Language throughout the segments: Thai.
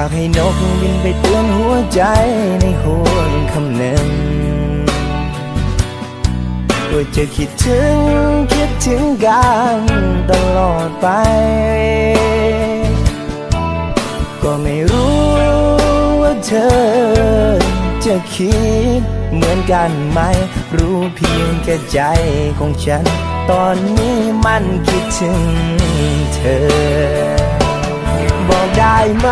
ากให้นกบินไปเตือนหัวใจในหวคำหนึ่งว่าจะคิดถึงคิดถึงกันตลอดไป ก็ไม่รู้ว่าเธอจะคิดเหมือนกันไหม รู้เพียงแค่ใจของฉัน ตอนนี้มันคิดถึงเธอ ได้ไหม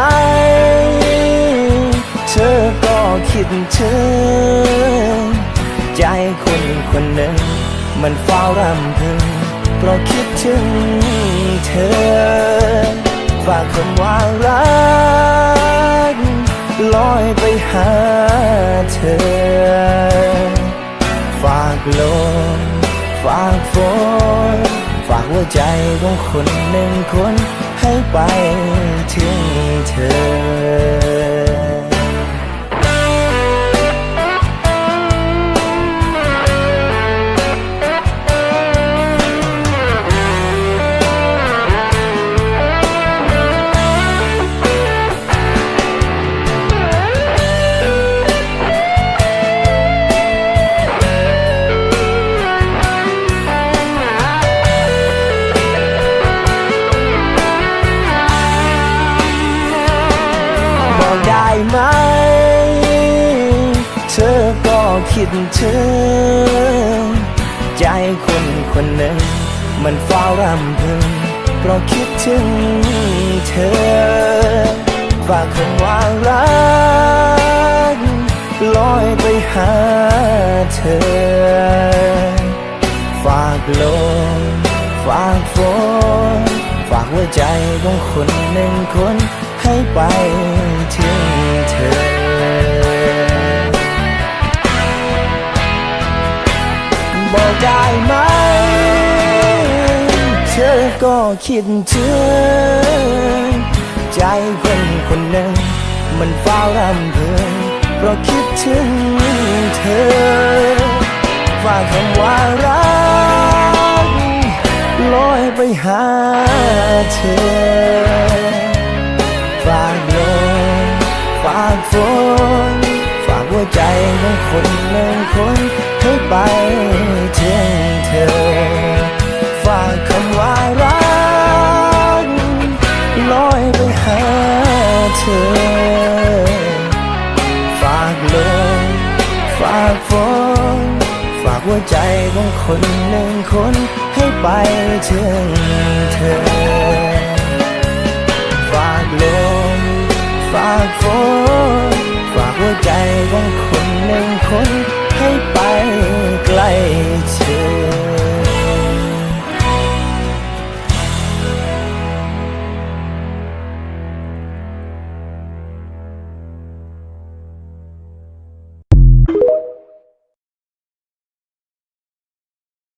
เธอก็คิดถึง ใจคนคนหนึ่ง มันเฝ้ารำพึง เพราะคิดถึงเธอ ฝากคำว่ารัก ลอยไปหาเธอ ฝากลมฝากฝนฝากหัวใจของคนหนึ่งคนให้ไปถึง ได้ไหม เธอก็คิดถึง ใจคนคนหนึ่ง มันเฝ้ารำพึงเพราะคิดถึงเธอฝากคำว่ารักลอยไปหาเธอ ฝากลมฝากฝนฝากหัวใจของคนหนึ่งคน ไปถึงเธอ บอกได้ไหม เธอก็คิดถึง ใจคนคนหนึ่ง มันเฝ้ารำพึงเพราะคิดถึงเธอฝากคำว่ารักลอยไปหาเธอากลมฝากฝนฝากหัวใจของคนหนึ่งคนให้ไปถึงเธอ ฝากคำว่ารักลอยไปหาเธอ ฝากลมฝากฝนฝากหัวใจของคนหนึ่งคนให้ไปถึงเธอากฝนฝากหัวใจของคนหนึ่งคน